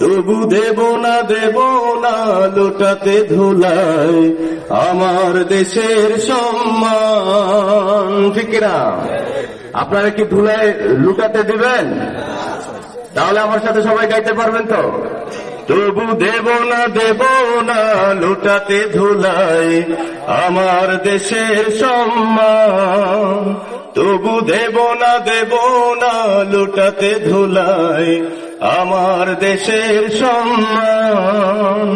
তবু দেব না দেব না, লুটাতে ধুলায় আমার দেশের সম্মান, ঠিক না আপনারা কি ধুলায় লুটাতে দিবেন? তাহলে আমার সাথে সবাই গাইতে পারবেন তো? তবু দেব না দেব না, লুটাতে ধুলাই। আমার দেশের সম্মান, তবু দেব না দেব না, লুটাতে ধুলাই। আমার দেশের সম্মান।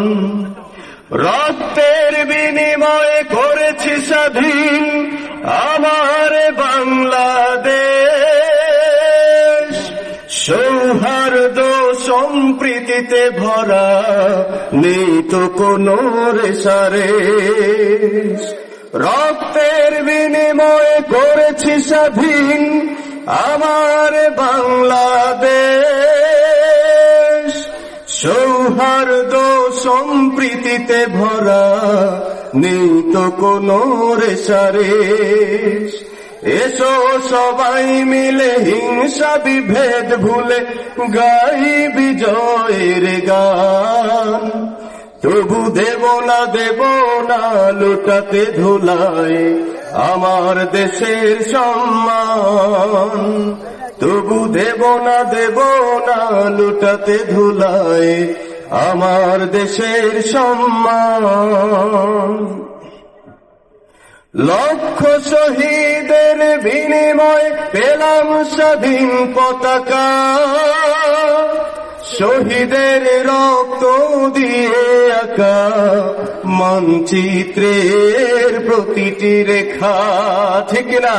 রক্তের বিনিময়ে করেছি স্বাধীন আমার বাংলাদেশ। সৌহার্দ সম্প্রীতিতে ভরা নেই তো কোনো রেশারে রক্তের বিনিময়ে করেছি স্বাধীন আমার বাংলাদেশ। সৌহার্দ সম্প্রীতিতে ভরা নেই তো কোনো রেশারেশ এসো সবাই মিলে হিংসা বিভেদ ভুলে গাই বিজয়ের গান। তবু দেব না দেব না, লুটাতে ধুলায় আমার দেশের সম্মান। তবু দেব না দেব না, লুটাতে ধুলায় আমার দেশের সম্মান। লক্ষ শহীদের বিনিময় পেলাম স্বাধীন পতাকা। শহীদের রক্ত দিয়ে আঁকা মানচিত্রের প্রতিটি রেখা, ঠিক না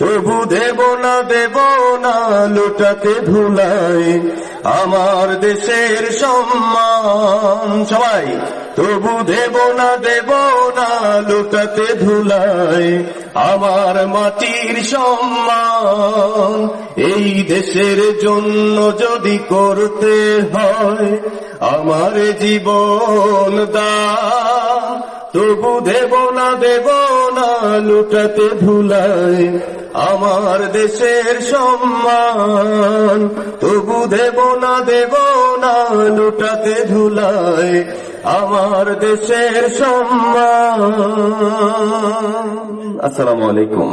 তবু দেব না দেব না লুটাতে ধুলায় আমার দেশের সম্মান। সবাই তবু দেব না দেব না লুটাতে ধুলাই আমার মাটির সম্মান। এই দেশের জন্য যদি করতে হয়, আমার জীবন দান তবু দেব না দেব না, লুটাতে ভুলাই আমার দেশের সম্মান। তবু দেব না দেব না, লুটাতে ধুলাই আমার দেশের সম্মান। আসসালামু আলাইকুম।